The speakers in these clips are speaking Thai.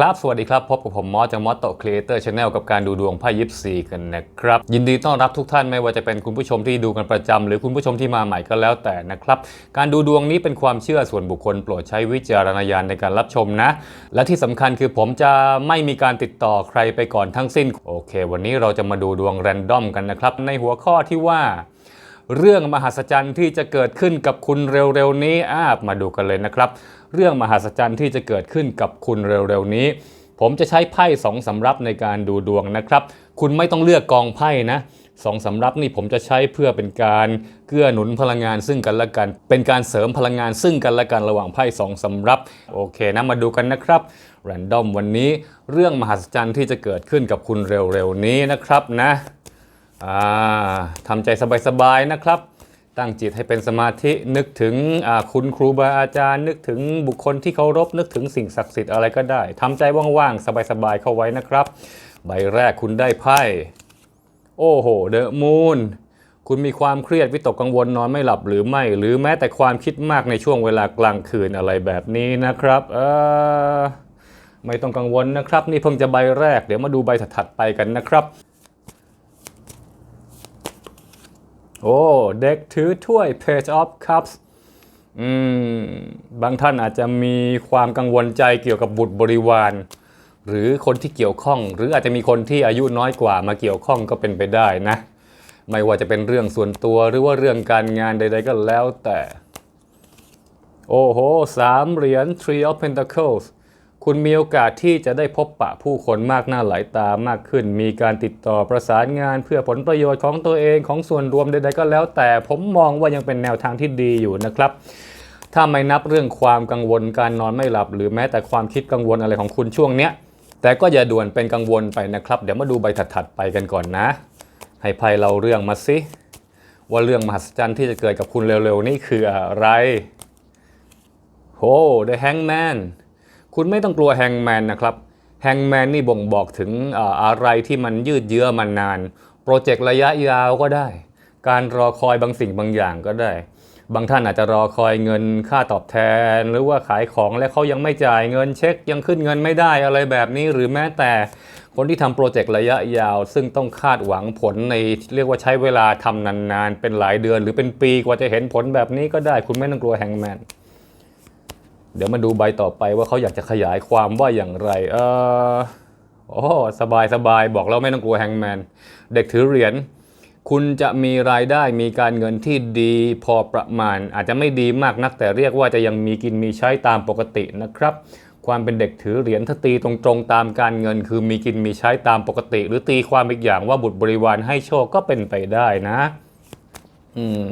ครับ สวัสดีครับ พบกับผมมอสจากมอสโตครีเอเตอร์ชาแนลกับการดูดวงไพ่ยิปซีกันนะครับ ยินดีต้อนรับทุกท่านไม่ว่าจะเป็นคุณผู้ชมที่ดูกันประจำหรือคุณผู้ชมที่มาใหม่ก็แล้วแต่นะครับ การดูดวงนี้เป็นความเชื่อส่วนบุคคลโปรดใช้วิจารณญาณในการรับชมนะ และที่สำคัญคือผมจะไม่มีการติดต่อใครไปก่อนทั้งสิ้น โอเค วันนี้เราจะมาดูดวงแรนดอมกันนะครับ ในหัวข้อที่ว่าเรื่องมหัศจรรย์ที่จะเกิดขึ้นกับคุณเร็วๆนี้อามาดูกันเลยนะครับ เรื่องมหัศจรรย์ที่จะเกิดขึ้นกับคุณเร็วๆนี้ ผมจะใช้ไพ่สองสำรับในการดูดวงนะครับ คุณไม่ต้องเลือกกองไพ่นะสองสำรับนี่ผมจะใช้เพื่อเป็นการเกื้อหนุนพลังงานซึ่งกันและกัน เป็นการเสริมพลังงานซึ่งกันและกันระหว่างไพ่สองสำรับ โอเคนะมาดูกันนะครับแรนดอมวันนี้เรื่องมหัศจรรย์ที่จะเกิดขึ้นกับคุณเร็วๆนี้นะครับนะทำใจสบายๆนะครับ ตั้งจิตให้เป็นสมาธินึกถึงคุณครูบาอาจารย์ นึกถึงบุคคลที่เคารพนึกถึงสิ่งศักดิ์สิทธิ์อะไรก็ได้ทำใจว่างๆ สบายๆ เข้าไว้นะครับ ใบแรกคุณได้ไพ่ โอ้โหเดอะมูนคุณมีความเครียดวิตกกังวลนอนไม่หลับหรือไม่ หรือแม้แต่ความคิดมากในช่วงเวลากลางคืนอะไรแบบนี้นะครับเออไม่ต้องกังวลนะครับ นี่เพิ่งจะใบแรกเดี๋ยวมาดูใบถัดๆไปกันนะครับ โอ้ เด็กถือถ้วย Page of Cups อืม บางท่านอาจจะมีความกังวลใจเกี่ยวกับบุตรบริวาร หรือคนที่เกี่ยวข้อง หรืออาจจะมีคนที่อายุน้อยกว่ามาเกี่ยวข้องก็เป็นไปได้นะ ไม่ว่าจะเป็นเรื่องส่วนตัวหรือว่าเรื่องการงานใด ๆ ก็แล้วแต่ โอ้โหสามเหรียญ Three of Pentacles คุณมีโอกาสที่จะได้พบปะผู้คนมากหน้าหลายตามากขึ้น มีการติดต่อประสานงานเพื่อผลประโยชน์ของตัวเองของส่วนรวมใดๆก็แล้ว แต่ผมมองว่ายังเป็นแนวทางที่ดีอยู่นะครับ ถ้าไม่นับเรื่องความกังวลการนอนไม่หลับ หรือแม้แต่ความคิดกังวลอะไรของคุณช่วงเนี้ย แต่ก็อย่าด่วนเป็นกังวลไปนะครับ เดี๋ยวมาดูใบถัดๆไปกันก่อนนะ ให้ไพ่เราเรื่องมาสิว่าเรื่องมหัศจรรย์ที่จะเกิดกับคุณเร็วๆนี่คืออะไรโอ้ The Hangman คุณไม่ต้องกลัวแฮงแมนนะครับแฮงแมนนี่บ่งบอกถึงอะไรที่มันยืดเยื้อมานาน โปรเจกต์ระยะยาวก็ได้ การรอคอยบางสิ่งบางอย่างก็ได้ บางท่านอาจจะรอคอยเงินค่าตอบแทน หรือว่าขายของแล้วเขายังไม่จ่ายเงินเช็ค ยังขึ้นเงินไม่ได้อะไรแบบนี้ หรือแม้แต่คนที่ทำโปรเจกต์ระยะยาว ซึ่งต้องคาดหวังผลในเรียกว่าใช้เวลาทำนานๆ เป็นหลายเดือน หรือเป็นปีกว่าจะเห็นผลแบบนี้ก็ได้ คุณไม่ต้องกลัวแฮงแมน เดี๋ยวมาดูใบต่อไปว่าเขาอยากจะขยายความว่าอย่างไร เออโอ้สบายสบายบอกแล้วไม่ต้องกลัวแฮงแมน เด็กถือเหรียญ คุณจะมีรายได้มีการเงินที่ดีพอประมาณ อาจจะไม่ดีมากนักแต่เรียกว่าจะยังมีกินมีใช้ตามปกตินะครับ ความเป็นเด็กถือเหรียญถ้าตีตรงๆตามการเงิน คือมีกินมีใช้ตามปกติ หรือตีความอีกอย่างว่าบุตรบริวารให้โชคก็เป็นไปได้นะ อืม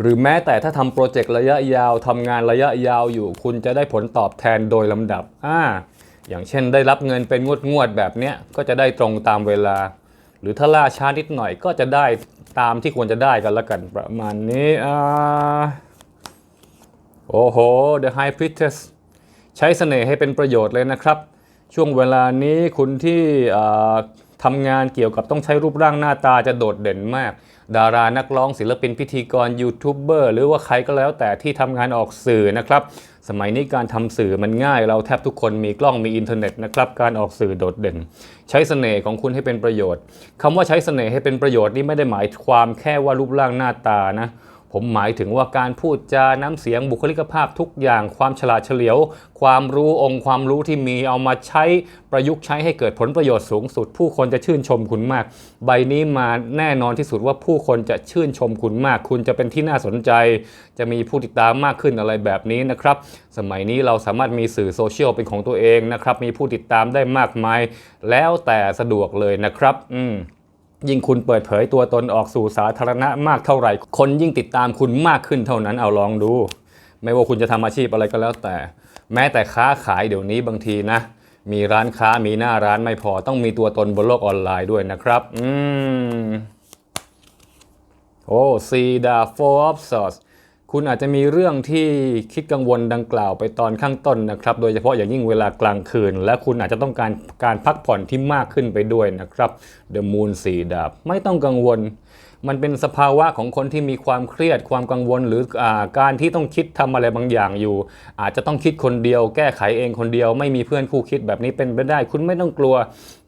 หรือแม้แต่ถ้าทำโปรเจกต์ระยะยาวทำงานระยะยาวอยู่ คุณจะได้ผลตอบแทนโดยลำดับอ่าอย่างเช่นได้รับเงินเป็นงวดงวดๆแบบเนี้ยก็จะได้ตรงตามเวลา หรือถ้าล่าช้านิดหน่อยก็จะได้ตามที่ควรจะได้กันละกันประมาณนี้อ่าโอ้โห The High Priestess ใช้เสน่ห์ให้เป็นประโยชน์เลยนะครับ ช่วงเวลานี้คุณที่ทำงานเกี่ยวกับต้องใช้รูปร่างหน้าตาจะโดดเด่นมาก ดารานักร้องศิลปินพิธีกรยูทูบเบอร์หรือว่าใครก็แล้วแต่ที่ทำงานออกสื่อนะครับสมัยนี้การทำสื่อมันง่าย เราแทบทุกคนมีกล้องมีอินเทอร์เน็ตนะครับการออกสื่อโดดเด่น ใช้เสน่ห์ของคุณให้เป็นประโยชน์คำว่าใช้เสน่ห์ให้เป็นประโยชน์นี่ไม่ได้หมายความแค่ว่ารูปร่างหน้าตานะ ผมหมายถึงว่าการพูดจาน้ำเสียงบุคลิกภาพทุกอย่างความฉลาดเฉลียว ความรู้องค์ความรู้ที่มีเอามาใช้ประยุกต์ใช้ให้เกิดผลประโยชน์สูงสุด ผู้คนจะชื่นชมคุณมาก ใบนี้มาแน่นอนที่สุดว่าผู้คนจะชื่นชมคุณมาก คุณจะเป็นที่น่าสนใจ จะมีผู้ติดตามมากขึ้นอะไรแบบนี้นะครับ สมัยนี้เราสามารถมีสื่อโซเชียลเป็นของตัวเองนะครับมีผู้ติดตามได้มากมาย แล้วแต่สะดวกเลยนะครับ อืม ยิ่งคุณเปิดเผยตัวตนออกสู่สาธารณะมากเท่าไหร่ คนยิ่งติดตามคุณมากขึ้นเท่านั้นเอาลองดู ไม่ว่าคุณจะทำอาชีพอะไรก็แล้วแต่ แม้แต่ค้าขายเดี๋ยวนี้บางทีนะ มีร้านค้ามีหน้าร้านไม่พอต้องมีตัวตนบนโลกออนไลน์ด้วยนะครับ อืมโอ้ซีดาโฟอฟซอส คุณอาจจะมีเรื่องที่คิดกังวลดังกล่าวไปตอนข้างต้นนะครับ โดยเฉพาะอย่างยิ่งเวลากลางคืน และคุณอาจจะต้องการการพักผ่อนที่มากขึ้นไปด้วยนะครับ The Moon สีดาบไม่ต้องกังวล มันเป็นสภาวะของคนที่มีความเครียดความกังวล หรืออการที่ต้องคิดทำอะไรบางอย่างอยู่ อาจจะต้องคิดคนเดียว แก้ไขเองคนเดียว ไม่มีเพื่อนคู่คิดแบบนี้เป็นไปได้ คุณไม่ต้องกลัว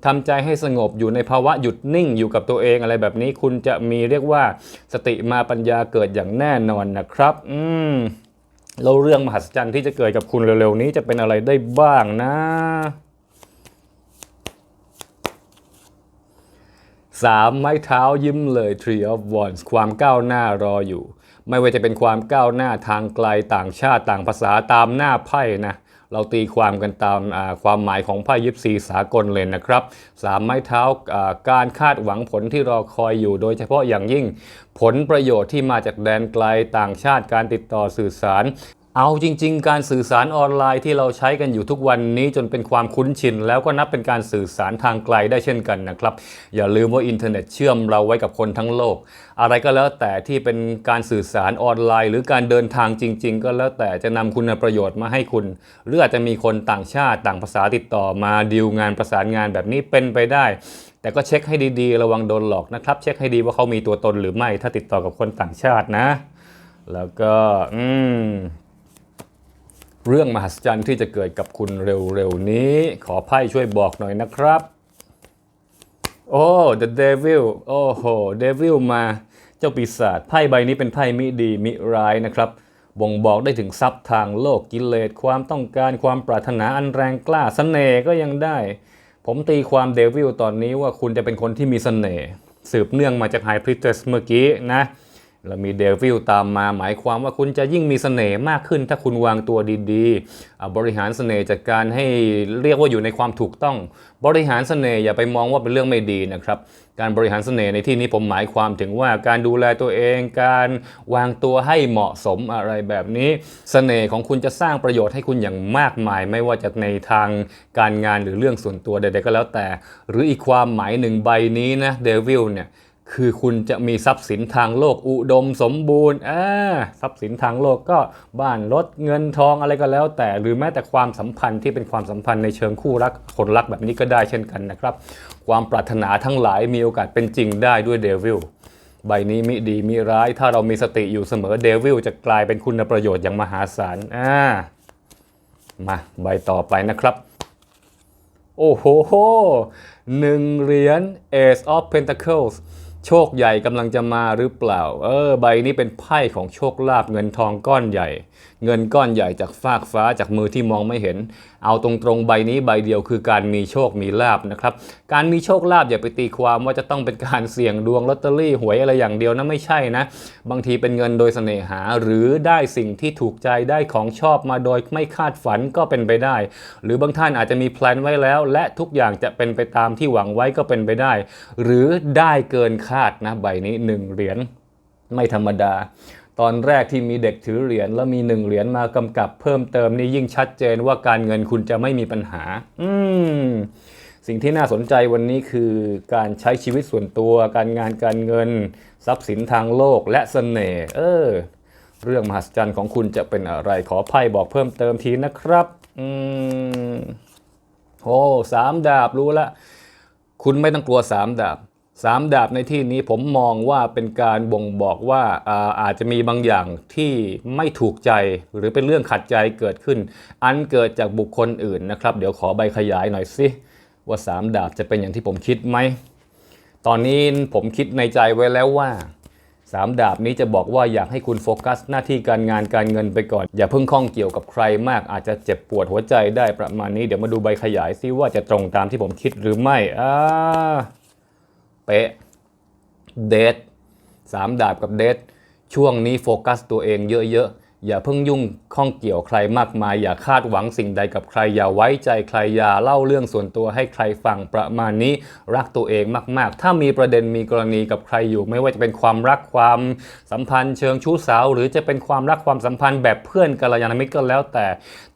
ทำใจให้สงบอยู่ในภาวะหยุดนิ่งอยู่กับตัวเองอะไรแบบนี้ คุณจะมีเรียกว่าสติมาปัญญาเกิดอย่างแน่นอนนะครับ อืมแล้วเรื่องมหัศจรรย์ที่จะเกิดกับคุณเร็วๆนี้จะเป็นอะไรได้บ้างนะสามไม้เท้ายิ้มเลย Tree of Wands ความก้าวหน้ารออยู่ ไม่ว่าจะเป็นความก้าวหน้าทางไกลต่างชาติต่างภาษาตามหน้าไพ่นะ เราตีความกันตามความหมายของไพ่ยิปซีสากลเลยนะครับสามไม้เท้าการคาดหวังผลที่รอคอยอยู่โดยเฉพาะอย่างยิ่ง ผลประโยชน์ที่มาจากแดนไกลต่างชาติการติดต่อสื่อสาร เอาจริง ๆ การสื่อสารออนไลน์ที่เราใช้กันอยู่ทุกวันนี้จนเป็นความคุ้นชิน แล้วก็นับเป็นการสื่อสารทางไกลได้เช่นกันนะครับ อย่าลืมว่าอินเทอร์เน็ตเชื่อมเราไว้กับคนทั้งโลก อะไรก็แล้วแต่ที่เป็นการสื่อสารออนไลน์ หรือการเดินทางจริง ๆ ก็แล้วแต่จะนำคุณประโยชน์มาให้คุณ หรืออาจจะมีคนต่างชาติต่างภาษาติดต่อมาดีลงานประสานงานแบบนี้เป็นไปได้แต่ก็เช็คให้ดีๆ ระวังโดนหลอกนะครับ เช็คให้ดีว่าเขามีตัวตนหรือไม่ ถ้าติดต่อกับคนต่างชาตินะ แล้วก็ อืม เรื่องมหัศจรรย์ที่จะเกิดกับคุณเร็วๆนี้ ขอไพ่ช่วยบอกหน่อยนะครับ โอ้ the devil โอ้โห devil มาเจ้าปีศาจไพ่ใบนี้เป็นไพ่มิดีมิร้ายนะครับ บ่งบอกได้ถึงทรัพย์ทางโลกกิเลสความต้องการความปรารถนาอันแรงกล้าสเสน่ห์ก็ยังได้ ผมตีความเดวิลตอนนี้ว่าคุณจะเป็นคนที่มีเสน่ห์สืบเนื่องมาจากไฮพริ t สเมื่อกี้นะ แล้วมีเดวิลตามมาหมายความว่าคุณจะยิ่งมีเสน่ห์มากขึ้น ถ้าคุณวางตัวดีๆ บริหารเสน่ห์จากการให้เรียกว่าอยู่ในความถูกต้อง บริหารเสน่ห์อย่าไปมองว่าเป็นเรื่องไม่ดีนะครับ การบริหารเสน่ห์ในที่นี้ผมหมายความถึงว่าการดูแลตัวเอง การวางตัวให้เหมาะสมอะไรแบบนี้ เสน่ห์ของคุณจะสร้างประโยชน์ให้คุณอย่างมากมาย ไม่ว่าจะในทางการงานหรือเรื่องส่วนตัวใดๆก็แล้วแต่ หรืออีกความหมายหนึ่งใบนี้นะเดวิลเนี่ย คือคุณจะมีทรัพย์สินทางโลกอุดมสมบูรณ์อ่าทรัพย์สินทางโลกก็บ้านรถเงินทองอะไรก็แล้ว แต่หรือแม้แต่ความสัมพันธ์ที่เป็นความสัมพันธ์ในเชิงคู่รักคนรักแบบนี้ก็ได้เช่นกันนะครับ ความปรารถนาทั้งหลายมีโอกาสเป็นจริงได้ด้วยเดวิลใบนี้มิดีมิร้าย ถ้าเรามีสติอยู่เสมอเดวิลจะกลายเป็นคุณประโยชน์อย่างมหาศาลอ่ามาใบต่อไปนะครับ โอ้โหหนึ่งเหรียญ Ace of Pentacles โชคใหญ่กำลังจะมาหรือเปล่า เออ ใบนี้เป็นไพ่ของโชคลาภเงินทองก้อนใหญ่ เงินก้อนใหญ่จากฟากฟ้าจากมือที่มองไม่เห็น เอาตรงๆใบนี้ใบเดียวคือการมีโชคมีลาบนะครับ การมีโชคลาภอย่าไปตีความว่าจะต้องเป็นการเสี่ยงดวงลอตเตอรี่หวยอะไรอย่างเดียวนะไม่ใช่นะ บางทีเป็นเงินโดยเสน่หาหรือได้สิ่งที่ถูกใจได้ของชอบมาโดยไม่คาดฝันก็เป็นไปได้ หรือบางท่านอาจจะมีแพลนไว้แล้ว และทุกอย่างจะเป็นไปตามที่หวังไว้ก็เป็นไปได้ หรือได้เกินคาดนะใบนี้หนึ่งเหรียญไม่ธรรมดา ตอนแรกที่มีเด็กถือเหรียญแล้วมีหนึ่งเหรียญมากำกับเพิ่มเติมนี่ยิ่งชัดเจนว่าการเงินคุณจะไม่มีปัญหา อืมสิ่งที่น่าสนใจวันนี้คือการใช้ชีวิตส่วนตัว การงานการเงิน ทรัพย์สินทางโลกและเสน่ห์เออ เรื่องมหัศจรรย์ของคุณจะเป็นอะไรขอไพ่บอกเพิ่มเติมทีนะครับอืมโอ้สามดาบรู้ละ คุณไม่ต้องกลัวสามดาบ สามดาบในที่นี้ผมมองว่าเป็นการบ่งบอกว่าอาอาจจะมีบางอย่างที่ไม่ถูกใจหรือเป็นเรื่องขัดใจเกิดขึ้น อันเกิดจากบุคคลอื่นนะครับ เดี๋ยวขอใบขยายหน่อยสิว่าสามดาบจะเป็นอย่างที่ผมคิดไหมตอนนี้ผมคิดในใจไว้แล้วว่าสามดาบนี้จะบอกว่าอยากให้คุณโฟกัส หน้าที่การงานการเงินไปก่อน อย่าเพิ่งข้องเกี่ยวกับใครมาก อาจจะเจ็บปวดหัวใจได้ประมาณนี้เดี๋ยวมาดูใบขยายซิว่าจะตรงตามที่ผมคิดหรือไม่อ่า เป๊ะเดทสามดาบกับเดทช่วงนี้โฟกัสตัวเองเยอะๆ อย่าเพิ่งยุ่งข้องเกี่ยวใครมากมาย อย่าคาดหวังสิ่งใดกับใคร อย่าไว้ใจใคร อย่าเล่าเรื่องส่วนตัวให้ใครฟังประมาณนี้รักตัวเองมากๆ ถ้ามีประเด็นมีกรณีกับใครอยู่ ไม่ว่าจะเป็นความรักความสัมพันธ์เชิงชู้สาว หรือจะเป็นความรักความสัมพันธ์แบบเพื่อนกัลยาณมิตรก็แล้วแต่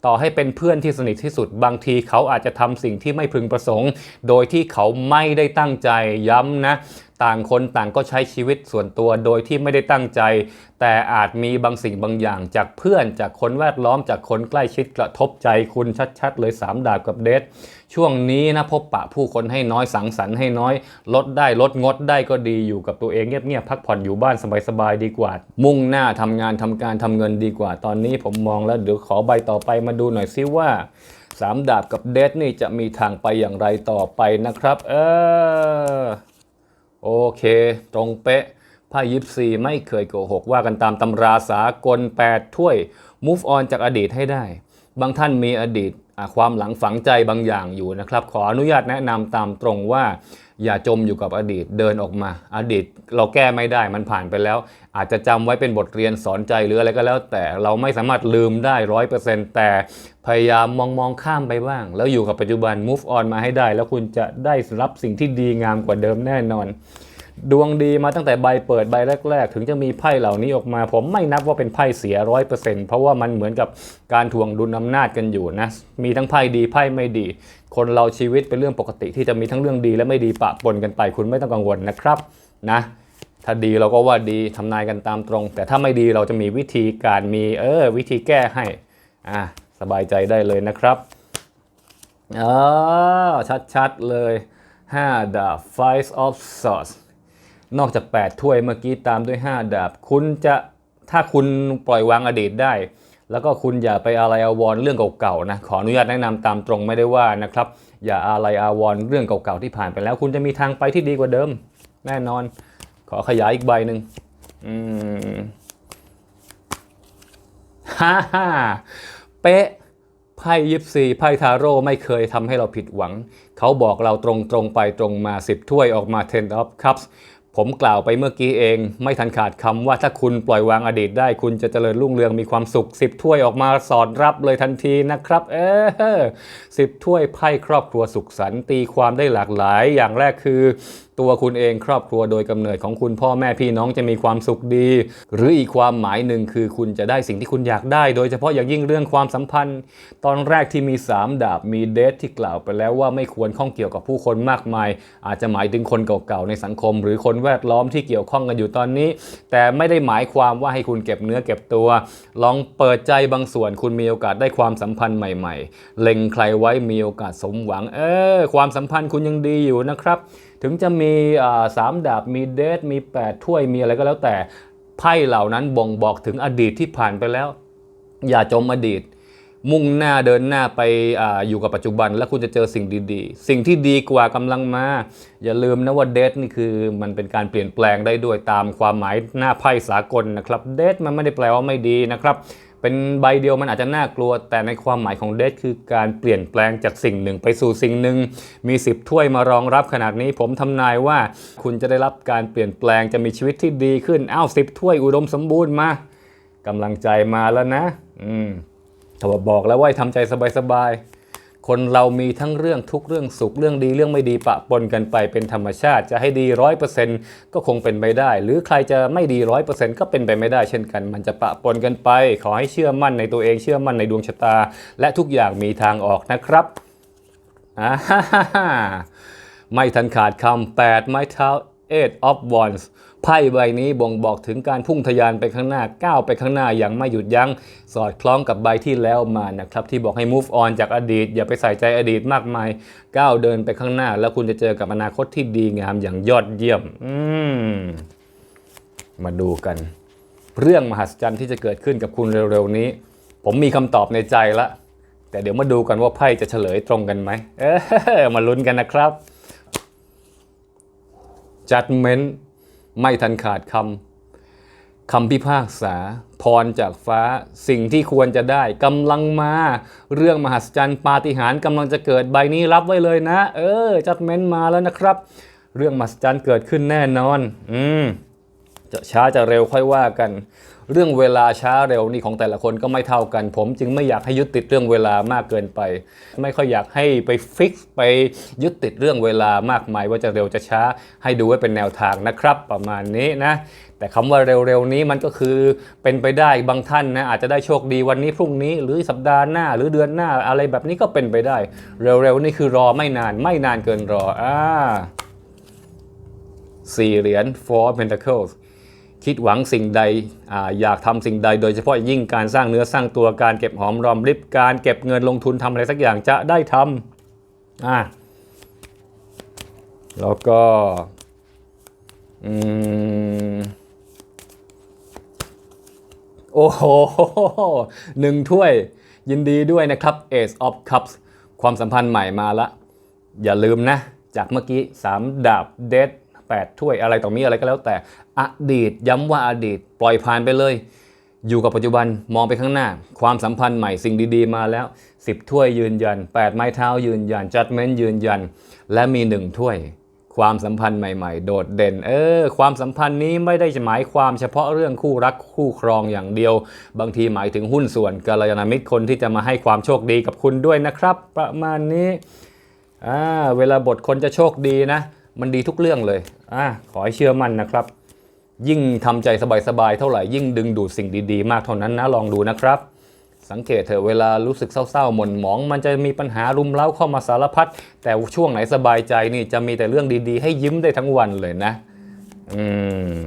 ต่อให้เป็นเพื่อนที่สนิทที่สุดบางทีเขาอาจจะทำสิ่งที่ไม่พึงประสงค์ โดยที่เขาไม่ได้ตั้งใจย้ำนะ ต่างคนต่างก็ใช้ชีวิตส่วนตัวโดยที่ไม่ได้ตั้งใจ แต่อาจมีบางสิ่งบางอย่างจากเพื่อนจากคนแวดล้อมจากคนใกล้ชิดกระทบใจคุณชัดๆ เลยสามดาบกับเดท ช่วงนี้นะพบปะผู้คนให้น้อยสังสรรค์ให้น้อย ลดได้ลดงดได้ก็ดีอยู่กับตัวเองเงียบๆพักผ่อนอยู่บ้านสบายๆดีกว่า มุ่งหน้าทำงานทำการทำเงินดีกว่า ตอนนี้ผมมองแล้วเดี๋ยวขอใบต่อไปมาดูหน่อยซิว่าสามดาบกับเดทนี่จะมีทางไปอย่างไรต่อไปนะครับ เออโอเค ตรงเป๊ะไพ่ยิปซีไม่เคยโกหกว่ากันตามตำราสากล 8 ถ้วย move on จากอดีตให้ได้ บางท่านมีอดีต ความหลังฝังใจบางอย่างอยู่นะครับ ขออนุญาตแนะนำตามตรงว่า อย่าจมอยู่กับอดีตเดินออกมา อดีตเราแก้ไม่ได้มันผ่านไปแล้ว อาจจะจำไว้เป็นบทเรียนสอนใจหรืออะไรก็แล้ว แต่เราไม่สามารถลืมได้ร้อยเปอร์เซ็นต์แต่พยายามมองมองข้ามไปบ้าง แล้วอยู่กับปัจจุบัน move on มาให้ได้ แล้วคุณจะได้รับสิ่งที่ดีงามกว่าเดิมแน่นอน ดวงดีมาตั้งแต่ใบเปิดใบแรก ๆ ถึงจะมีไพ่เหล่านี้ออกมา ผมไม่นับว่าเป็นไพ่เสียร้อยเปอร์เซ็นต์เพราะว่ามันเหมือนกับการทวงดุลอำนาจกันอยู่นะ มีทั้งไพ่ดีไพ่ไม่ดี คนเราชีวิตเป็นเรื่องปกติที่จะมีทั้งเรื่องดีและไม่ดีปะปนกันไป คุณไม่ต้องกังวลนะครับนะถ้าดีเราก็ว่าดีทำนายกันตามตรง แต่ถ้าไม่ดีเราจะมีวิธีการมีเออวิธีแก้ให้อะสบายใจได้เลยนะครับอ๋อชัดๆเลย5ดาบ Five of Swords นอกจาก 8 ถ้วยเมื่อกี้ตามด้วย 5 ดาบ คุณจะถ้าคุณปล่อยวางอดีตได้ แล้วก็คุณอย่าไปอะไรอาวรเรื่องเก่าๆนะขออนุญาตแนะนำตามตรงไม่ได้ว่านะครับ อย่าอะไรอาวรเรื่องเก่าๆที่ผ่านไปแล้ว คุณจะมีทางไปที่ดีกว่าเดิม แน่นอน ขอขยายอีกใบหนึ่งอืมฮ่าฮ่าเป๊ะไพ่ยิปซีไพ่ทาโร่ไม่เคยทำให้เราผิดหวัง เขาบอกเราตรงตรงๆไปตรงมา10ถ้วยออกมา10 of cups ผมกล่าวไปเมื่อกี้เอง ไม่ทันขาดคำว่าถ้าคุณปล่อยวางอดีตได้ คุณจะเจริญรุ่งเรืองมีความสุขสิบถ้วยออกมาสอดรับเลยทันทีนะครับ เออสิบถ้วยไพ่ครอบครัวสุขสันต์ตีความได้หลากหลาย อย่างแรกคือ ตัวคุณเองครอบครัวโดยกำเนิดของคุณพ่อแม่พี่น้องจะมีความสุขดี หรืออีกความหมายหนึ่งคือคุณจะได้สิ่งที่คุณอยากได้ โดยเฉพาะอย่างยิ่งเรื่องความสัมพันธ์ ตอนแรกที่มี 3 ดาบมีเดทที่กล่าวไปแล้วว่าไม่ควรข้องเกี่ยวกับผู้คนมากมาย อาจจะหมายถึงคนเก่าๆในสังคม หรือคนแวดล้อมที่เกี่ยวข้องกันอยู่ตอนนี้ แต่ไม่ได้หมายความว่าให้คุณเก็บเนื้อเก็บตัว ลองเปิดใจบางส่วนคุณมีโอกาสได้ความสัมพันธ์ใหม่ ๆ เล็งใครไว้มีโอกาสสมหวัง เออความสัมพันธ์คุณยังดีอยู่นะครับ ถึงจะมีสามดาบมีเดทมี 8 ถ้วยมีอะไรก็แล้วแต่ไพ่เหล่านั้นบ่งบอกถึงอดีตที่ผ่านไปแล้ว อย่าจมอดีต มุ่งหน้าเดินหน้าไปออยู่กับปัจจุบัน แล้วคุณจะเจอสิ่งดีๆ สิ่งที่ดีกว่ากำลังมา อย่าลืมนะว่าเดทนี่คือมันเป็นการเปลี่ยนแปลงได้ด้วยตามความหมายหน้าไพ่สากลนะครับเดทมันไม่ได้แปลว่าไม่ดีนะครับ เป็นใบเดียวมันอาจจะน่ากลัว แต่ในความหมายของเดทคือการเปลี่ยนแปลงจากสิ่งหนึ่งไปสู่สิ่งหนึ่ง มี 10 ถ้วยมารองรับขนาดนี้ ผมทำนายว่าคุณจะได้รับการเปลี่ยนแปลงจะมีชีวิตที่ดีขึ้นอ้าวสิถ้วยอุดมสมบูรณ์มากำลังใจมาแล้วนะ อืมถ้าว่าบอกแล้วว่าให้ทำใจสบายๆ คนเรามีทั้งเรื่องทุกเรื่องสุขเรื่องดีเรื่องไม่ดีปะปนกันไปเป็นธรรมชาติ จะให้ดีร้อยเปอร์เซ็นต์ก็คงเป็นไปได้ หรือใครจะไม่ดีร้อยเปอร์เซ็นต์ก็เป็นไปไม่ได้เช่นกัน มันจะปะปนกันไป ขอให้เชื่อมั่นในตัวเองเชื่อมั่นในดวงชะตา และทุกอย่างมีทางออกนะครับอ่าฮ่าฮ่าฮ่าไม่ทันขาดคำแปดไม้เท้า eight of wands ไพ่ใบนี้บ่งบอกถึงการพุ่งทะยานไปข้างหน้าก้าวไปข้างหน้าอย่างไม่หยุดยัง้งสอดคล้องกับใบที่แล้วมานะครับที่บอกให้ move on จากอดีต อย่าไปใส่ใจอดีตมากมายก้าวเดินไปข้างหน้า แล้วคุณจะเจอกับอนาคตที่ดีงามอย่างยอดเยี่ยมอืมมาดูกัน เรื่องมหัศจรรย์ที่จะเกิดขึ้นกับคุณเร็วๆนี้ ผมมีคำตอบในใจละ แต่เดี๋ยวมาดูกันว่าไพ่จะเฉลยตรงกันไหมเออมาลุ้นกันนะครับ judgment ไม่ทันขาดคำคำพิพากษา พรจากฟ้าสิ่งที่ควรจะได้กำลังมา เรื่องมหัศจรรย์ปาฏิหาริย์กำลังจะเกิดใบนี้รับไว้เลยนะ เออจัดเม้นมาแล้วนะครับ เรื่องมหัศจรรย์เกิดขึ้นแน่นอน อืมจะช้าจะเร็วค่อยว่ากัน เรื่องเวลาช้าเร็วนี่ของแต่ละคนก็ไม่เท่ากัน ผมจึงไม่อยากให้ยึดติดเรื่องเวลามากเกินไป ไม่ค่อยอยากให้ไปฟิกไปยึดติดเรื่องเวลามากมายว่าจะเร็วจะช้า ให้ดูไว้เป็นแนวทางนะครับ ประมาณนี้นะแต่คำว่าเร็วๆนี้มันก็คือเป็นไปได้บางท่านนะอาจจะได้โชคดีวันนี้พรุ่งนี้ หรือสัปดาห์หน้า หรือเดือนหน้าอะไรแบบนี้ก็เป็นไปได้ เร็วๆนี่คือรอไม่นานไม่นานเกินรออ่าสี่เหรียญ four pentacles คิดหวังสิ่งใดออยากทำสิ่งใด โดยเฉพาะยิ่งการสร้างเนื้อสร้างตัวการเก็บหอมรอมริบการเก็บเงินลงทุนทำอะไรสักอย่างจะได้ทำอ่าแล้วก็อืมโอ้โหหนึ่งถ้วยยินดีด้วยนะครับ Ace of Cups ความสัมพันธ์ใหม่มาละ อย่าลืมนะ จากเมื่อกี้ 3 ดาบเดท 8 ถ้วยอะไรต่อมีอะไรก็แล้วแต่ อดีตย้ำว่าอดีตปล่อยผ่านไปเลย อยู่กับปัจจุบันมองไปข้างหน้า ความสัมพันธ์ใหม่สิ่งดีๆมาแล้ว 10 ถ้วยยืนยัน 8 ไม้เท้ายืนยัน judgment ยืนยัน และมี 1 ถ้วยความสัมพันธ์ใหม่ ๆ โดดเด่น เออ ความสัมพันธ์นี้ไม่ได้หมายความเฉพาะเรื่องคู่รักคู่ครองอย่างเดียว บางทีหมายถึงหุ้นส่วนกัลยาณมิตรคนที่จะมาให้ความโชคดีกับคุณด้วยนะครับ ประมาณนี้ อ่า เวลาบทคนจะโชคดีนะ มันดีทุกเรื่องเลยอ่าขอให้เชื่อมั่นนะครับ ยิ่งทำใจสบายๆเท่าไหร่ยิ่งดึงดูดสิ่งดีๆ มากเท่านั้นนะลองดูนะครับ สังเกตเถอะเวลารู้สึกเศร้าๆหม่นหมอง มันจะมีปัญหารุมเร้าเข้ามาสารพัดแต่ช่วงไหนสบายใจนี่จะมีแต่เรื่องดีๆ ให้ยิ้มได้ทั้งวันเลยนะ อืม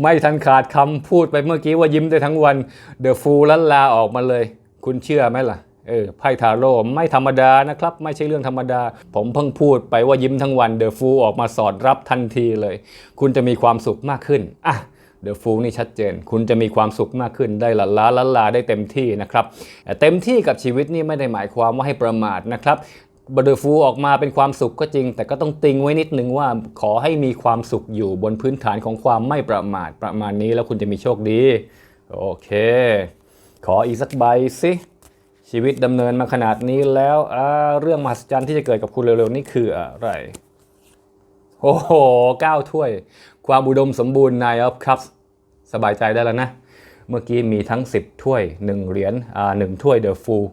ไม่ทันขาดคำพูดไปเมื่อกี้ว่ายิ้มได้ทั้งวัน เดอะฟูลันลาออกมาเลย คุณเชื่อไหมล่ะ เออไพ่ทาโร่ไม่ธรรมดานะครับ ไม่ใช่เรื่องธรรมดา ผมเพิ่งพูดไปว่ายิ้มทั้งวันเดอะฟูออกมาสอดรับทันทีเลย คุณจะมีความสุขมากขึ้นอะเดอะฟูนี่ชัดเจน คุณจะมีความสุขมากขึ้นได้ละล้าละลาได้เต็มที่นะครับเต็มที่กับชีวิตนี่ไม่ได้หมายความว่าให้ประมาทนะครับบเดฟูออกมาเป็นความสุขก็จริง แต่ก็ต้องติงไว้นิดนึงว่าขอให้มีความสุขอยู่บนพื้นฐานของความไม่ประมาทประมาณนี้แล้วคุณจะมีโชคดี โอเค ขออีกสักใบสิ ชีวิตดำเนินมาขนาดนี้แล้วเรื่องมหัศจรรย์ที่จะเกิดกับคุณเร็วๆนี่คืออะไร โอ้โหเก้าถ้วย ความอุดมสมบูรณ์ Nine of Cups สบายใจได้แล้วนะ เมื่อกี้มีทั้ง 10 ถ้วย 1 เหรียญอ่าหนึ่งถ้วยเดอะฟูล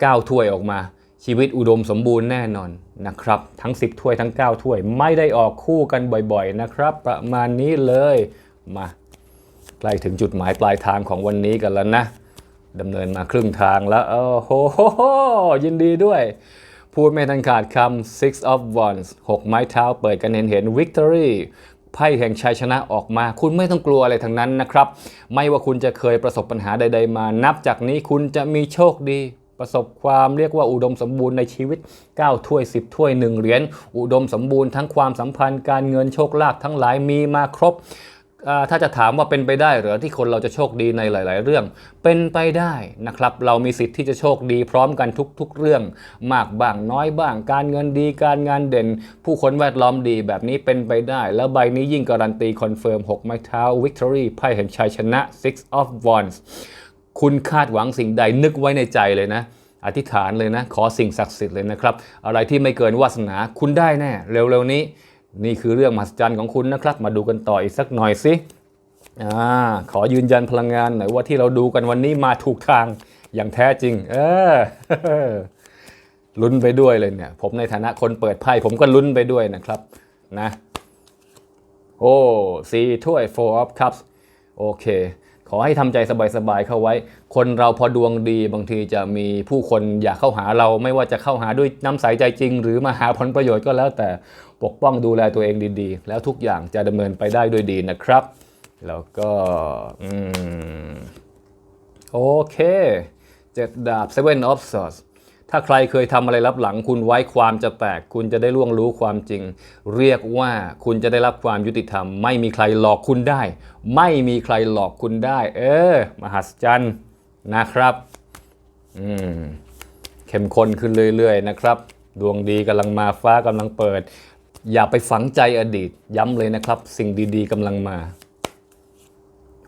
เก้าถ้วยออกมา ชีวิตอุดมสมบูรณ์แน่นอนนะครับ ทั้ง 10 ถ้วยทั้ง 9 ถ้วย ไม่ได้ออกคู่กันบ่อยๆนะครับ ประมาณนี้เลยมาใกล้ถึงจุดหมายปลายทางของวันนี้กันแล้วนะ ดำเนินมาครึ่งทางแล้วโอ้โหยินดีด้วย พูดไม่ทันขาดคำ six of wands 6 ไม้เท้าเปิดกันเห็นเห็น victory ไพ่แห่งชัยชนะออกมา คุณไม่ต้องกลัวอะไรทั้งนั้นนะครับ ไม่ว่าคุณจะเคยประสบปัญหาใด ๆ มา นับจากนี้คุณจะมีโชคดีประสบความเรียกว่าอุดมสมบูรณ์ในชีวิต 9 ถ้วย 10 ถ้วย 1 เหรียญ อุดมสมบูรณ์ทั้งความสัมพันธ์การเงินโชคลาภทั้งหลายมีมาครบ ถ้าจะถามว่าเป็นไปได้หรือที่คนเราจะโชคดีในหลาย ๆ เรื่อง เป็นไปได้นะครับ เรามีสิทธิ์ที่จะโชคดีพร้อมกันทุก ๆ เรื่อง มากบ้างน้อยบ้าง การเงินดี การงานเด่น ผู้คนแวดล้อมดีแบบนี้เป็นไปได้ แล้วใบนี้ยิ่งการันตีคอนเฟิร์ม 6 ไม้เท้า Victory ไพ่แห่งชัยชนะ Six of Wands คุณคาดหวังสิ่งใดนึกไว้ในใจเลยนะอธิษฐานเลยนะ ขอสิ่งศักดิ์สิทธิ์เลยนะครับ อะไรที่ไม่เกินวาสนาคุณได้แน่ เร็วๆนี้ นี่คือเรื่องมหัศจรรย์ของคุณนะครับ มาดูกันต่ออีกสักหน่อยสิอ่าขอยืนยันพลังงานหน่อยว่าที่เราดูกันวันนี้มาถูกทางอย่างแท้จริง เออลุ้นไปด้วยเลยเนี่ย ผมในฐานะคนเปิดไพ่ผมก็ลุ้นไปด้วยนะครับ นะ โอ้สีถ้วย four of cups โอเค ขอให้ทำใจสบายๆเข้าไว้ คนเราพอดวงดีบางทีจะมีผู้คนอยากเข้าหาเราไม่ว่าจะเข้าหาด้วยน้ำใสใจจริง หรือมาหาผลประโยชน์ก็แล้วแต่ปกป้องดูแลตัวเองดีๆ แล้วทุกอย่างจะดำเนินไปได้ด้วยดีนะครับ แล้วก็โอเคเจ็ดดาบ seven of swords ถ้าใครเคยทำอะไรรับหลังคุณไว้ความจะแตก คุณจะได้ล่วงรู้ความจริง เรียกว่าคุณจะได้รับความยุติธรรม ไม่มีใครหลอกคุณได้ ไม่มีใครหลอกคุณได้ เออ มหัศจรรย์ นะครับอืมเข้มข้นขึ้นเรื่อยๆนะครับ ดวงดีกำลังมาฟ้ากำลังเปิด อย่าไปฝังใจอดีต ย้ำเลยนะครับ สิ่งดีๆกำลังมา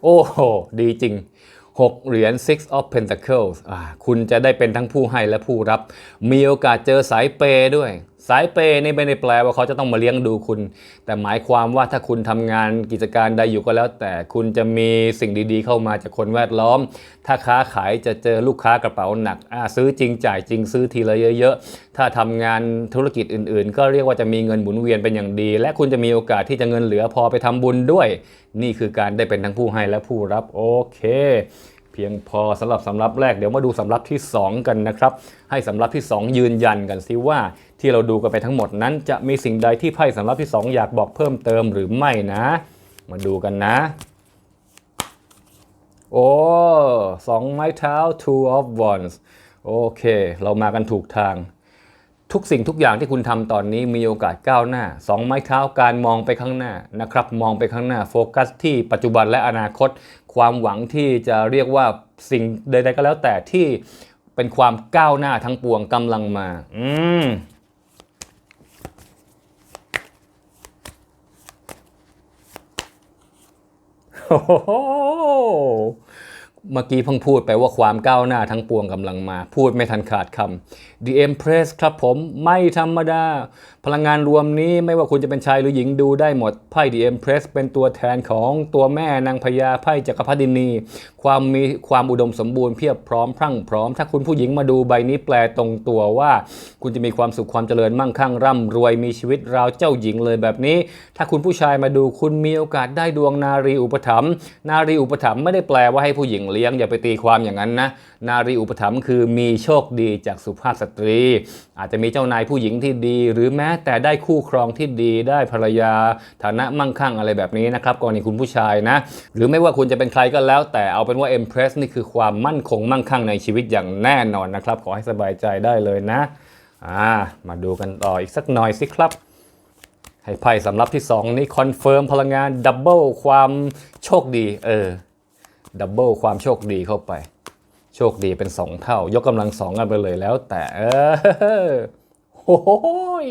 โอ้โห ดีจริง 6 เหรียญ Six of Pentacles อ่าคุณจะได้เป็นทั้งผู้ให้และผู้รับ มีโอกาสเจอสายเปย์ด้วย สายเปย์นี่ไม่ได้แปลว่าเขาจะต้องมาเลี้ยงดูคุณ แต่หมายความว่าถ้าคุณทำงานกิจการใดอยู่ก็แล้ว แต่คุณจะมีสิ่งดีๆ เข้ามาจากคนแวดล้อม ถ้าค้าขายจะเจอลูกค้ากระเป๋าหนักซื้อจริงจ่ายจริงซื้อทีละเยอะ ๆ ถ้าทำงานธุรกิจอื่น ๆ ก็เรียกว่าจะมีเงินหมุนเวียนเป็นอย่างดี และคุณจะมีโอกาสที่จะเงินเหลือพอไปทำบุญด้วย นี่คือการได้เป็นทั้งผู้ให้และผู้รับโอเค พียงพอสำหรับสำรับแรกเดี๋ยวมาดูสำรับที่ 2 กันนะครับ ให้สำรับที่ 2 ยืนยันกันสิว่า ที่เราดูกันไปทั้งหมดนั้น จะมีสิ่งใดที่ไพ่สำรับที่ 2 อยากบอกเพิ่มเติมหรือไม่นะ มาดูกันนะ โอ้สองไม้เท้า two of wands โอเค เรามากันถูกทาง ทุกสิ่งทุกอย่างที่คุณทำตอนนี้มีโอกาสก้าวหน้าสองไม้เท้าการมองไปข้างหน้านะครับมองไปข้างหน้าโฟกัสที่ปัจจุบันและอนาคต ความหวังที่จะเรียกว่าสิ่งใดๆก็แล้วแต่ที่เป็นความก้าวหน้าทั้งปวงกำลังมา อืมโอ้โห เมื่อกี้เพิ่งพูดไปว่าความก้าวหน้าทั้งปวงกำลังมา พูดไม่ทันขาดคำ The Empress ครับผมไม่ธรรมดา พลังงานรวมนี้ไม่ว่าคุณจะเป็นชายหรือหญิงดูได้หมดไพ่ The Empress เป็นตัวแทนของตัวแม่นางพญาไพ่จักรพรรดินี ความมีความอุดมสมบูรณ์เพียบพร้อมพรั่งพร้อม ถ้าคุณผู้หญิงมาดูใบนี้แปลตรงตัวว่า คุณจะมีความสุขความเจริญมั่งคั่งร่ำรวยมีชีวิตราวเจ้าหญิงเลยแบบนี้ ถ้าคุณผู้ชายมาดูคุณมีโอกาสได้ดวงนารีอุปถัมภ์นารีอุปถัมภ์ไม่ได้แปลว่าให้ผู้หญิงเลี้ยงอย่าไปตีความอย่างนั้นนะนารีอุปถัมภ์คือมีโชคดีจากสุภาพสตรี อาจจะมีเจ้านายผู้หญิงที่ดีหรือแม้แต่ได้คู่ครองที่ดีได้ภรรยา ฐานะมั่งคั่งอะไรแบบนี้นะครับกรณีคุณผู้ชายนะหรือไม่ว่าคุณจะเป็นใครก็แล้ว แต่เอาเป็นว่า Empress นี่คือความมั่นคงมั่งคั่งในชีวิตอย่างแน่นอนนะครับขอให้สบายใจได้เลยนะอ่ามาดูกันต่ออีกสักหน่อยสิครับให้ไพ่สำรับที่ 2 นี้คอนเฟิร์มพลังงานดับเบิลความโชคดีเออดับเบิลความโชคดีเข้าไป โชคดีเป็น 2 เท่ายกกำลังสองกันไปเลยแล้วแต่เออ โอ้โหย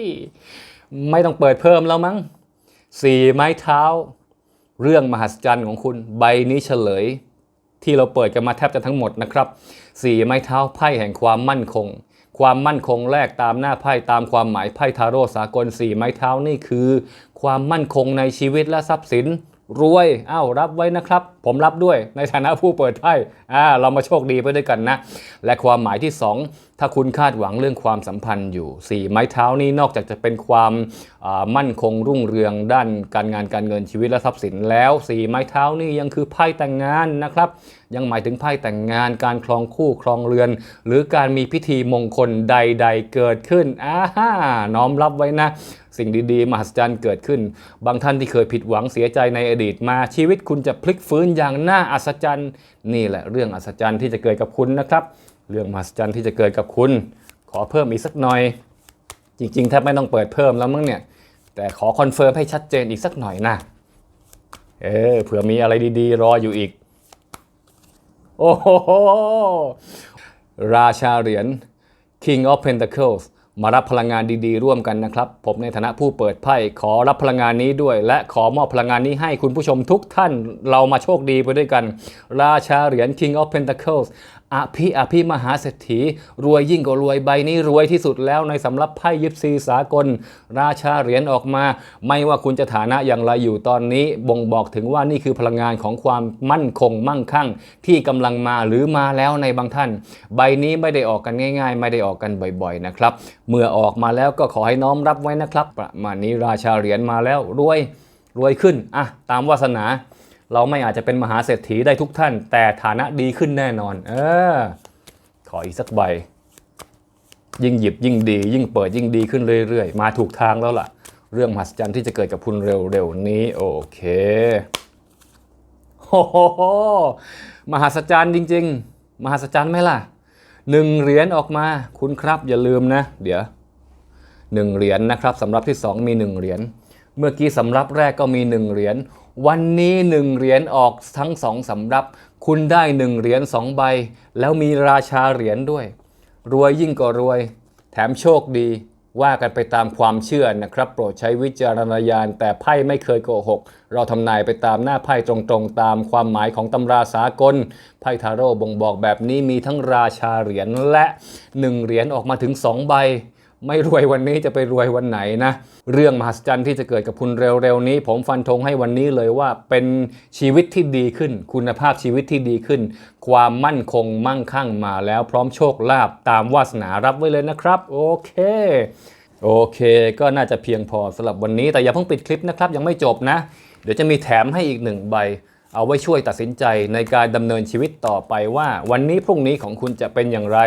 ไม่ต้องเปิดเพิ่มแล้วมั้งสี่ไม้เท้า เรื่องมหัศจรรย์ของคุณใบนี้เฉลย ที่เราเปิดกันมาแทบจะทั้งหมดนะครับสี่ไม้เท้าไพ่แห่งความมั่นคง ความมั่นคงแรกตามหน้าไพ่ตามความหมายไพ่ทาโร่สากลสี่ไม้เท้านี่คือ ความมั่นคงในชีวิตและทรัพย์สิน รวยอ้าวรับไว้นะครับ ผมรับด้วยในฐานะผู้เปิดไพ่อ่าเรามาโชคดีไปด้วยกันนะ และความหมายที่ 2 ถ้าคุณคาดหวังเรื่องความสัมพันธ์อยู่ 4 ไม้เท้านี้นอกจากจะเป็นความมั่นคงรุ่งเรืองด้านการงานการเงินชีวิตและทรัพย์สินแล้ว 4 ไม้เท้านี่ยังคือไพ่แต่งงานนะครับ ยังหมายถึงไพ่แต่งงานการครองคู่ครองเรือน หรือการมีพิธีมงคลใด ๆ เกิดขึ้นอ่าฮ่าน้อมรับไว้นะ สิ่งดีๆ มหัศจรรย์เกิดขึ้น บางท่านที่เคยผิดหวังเสียใจในอดีตมา ชีวิตคุณจะพลิกฟื้นอย่างน่าอัศจรรย์ นี่แหละเรื่องอัศจรรย์ที่จะเกิดกับคุณนะครับ เรื่องมหัศจรรย์ที่จะเกิดกับคุณ ขอเพิ่มอีกสักหน่อย จริงๆแทบไม่ต้องเปิดเพิ่มแล้วมั้งเนี่ย แต่ขอคอนเฟิร์มให้ชัดเจนอีกสักหน่อยนะเออเผื่อมีอะไรดีๆ รออยู่อีก โอ้โหราชาเหรียญ King of Pentacles มารับพลังงานดีๆ ร่วมกันนะครับ ผมในฐานะผู้เปิดไพ่ขอรับพลังงานนี้ด้วย และขอมอบพลังงานนี้ให้คุณผู้ชมทุกท่านเรามาโชคดีไปด้วยกัน ราชาเหรียญ King of Pentacles อภิอภิมหาเศรษฐี รวยยิ่งกว่ารวยใบนี้รวยที่สุดแล้วในสำรับไพ่ยิปซีสากล ราชาเหรียญออกมา ไม่ว่าคุณจะฐานะอย่างไรอยู่ตอนนี้ บ่งบอกถึงว่านี่คือพลังงานของความมั่นคงมั่งคั่ง ที่กำลังมาหรือมาแล้วในบางท่าน ใบนี้ไม่ได้ออกกันง่าย ๆ ไม่ได้ออกกันบ่อยๆนะครับเมื่อออกมาแล้วก็ขอให้น้อมรับไว้นะครับ ประมาณนี้ราชาเหรียญมาแล้วรวยรวยขึ้นอะตามวาสนา เราไม่อาจจะเป็นมหาเศรษฐีได้ทุกท่าน แต่ฐานะดีขึ้นแน่นอน เออ ขออีกสักใบ ยิ่งหยิบยิ่งดี ยิ่งเปิดยิ่งดีขึ้นเรื่อยๆ มาถูกทางแล้วล่ะ เรื่องมหัศจรรย์ที่จะเกิดกับคุณเร็วๆนี้ โอเคโอ้โหมหัศจรรย์จริง ๆ มหัศจรรย์ไหมล่ะหนึ่งเหรียญออกมาคุณครับอย่าลืมนะ เดี๋ยวหนึ่งเหรียญนะครับสำรับที่สองมีหนึ่งเหรียญเมื่อกี้สำรับแรกก็มีหนึ่งเหรียญ วันนี้หนึ่งเหรียญออกทั้งสองสำรับ คุณได้หนึ่งเหรียญสองใบ แล้วมีราชาเหรียญด้วย รวยยิ่งกว่ารวย แถมโชคดีว่ากันไปตามความเชื่อนะครับ โปรดใช้วิจารณญาณแต่ไพ่ไม่เคยโกหก เราทำนายไปตามหน้าไพ่ตรงๆ ตามความหมายของตำราสากล ไพ่ทาโร่บ่งบอกแบบนี้มีทั้งราชาเหรียญและหนึ่งเหรียญออกมาถึงสองใบ ไม่รวยวันนี้จะไปรวยวันไหนนะ เรื่องมหัศจรรย์ที่จะเกิดกับคุณเร็วๆนี้ ผมฟันธงให้วันนี้เลยว่าเป็นชีวิตที่ดีขึ้น คุณภาพชีวิตที่ดีขึ้น ความมั่นคงมั่งคั่งมาแล้วพร้อมโชคลาภตามวาสนารับไว้เลยนะครับ โอเคโอเค ก็น่าจะเพียงพอสำหรับวันนี้แต่อย่าเพิ่งปิดคลิปนะครับ ยังไม่จบนะ เดี๋ยวจะมีแถมให้อีกหนึ่งใบ เอาไว้ช่วยตัดสินใจในการดำเนินชีวิตต่อไปว่า วันนี้พรุ่งนี้ของคุณจะเป็นอย่างไร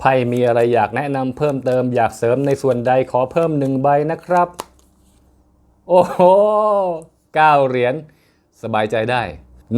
ไพ่มีอะไรอยากแนะนำเพิ่มเติมอยากเสริมในส่วนใดขอเพิ่มหนึ่งใบนะครับ โอ้โหเก้าเหรียญสบายใจได้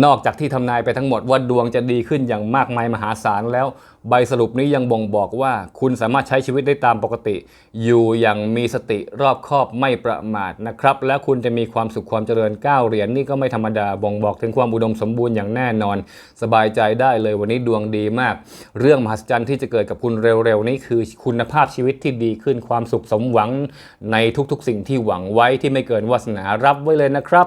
นอกจากที่ทำนายไปทั้งหมดว่าดวงจะดีขึ้นอย่างมากมายมหาศาลแล้ว ใบสรุปนี้ยังบ่งบอกว่า คุณสามารถใช้ชีวิตได้ตามปกติ อยู่อย่างมีสติรอบคอบไม่ประมาทนะครับ และคุณจะมีความสุขความเจริญก้าวเหรียญนี่ก็ไม่ธรรมดาบ่งบอกถึงความอุดมสมบูรณ์อย่างแน่นอน สบายใจได้เลยวันนี้ดวงดีมาก เรื่องมหัศจรรย์ที่จะเกิดกับคุณเร็วๆนี้คือคุณภาพชีวิตที่ดีขึ้นความสุขสมหวังในทุกๆ สิ่งที่หวังไว้ที่ไม่เกินวาสนารับไว้เลยนะครับ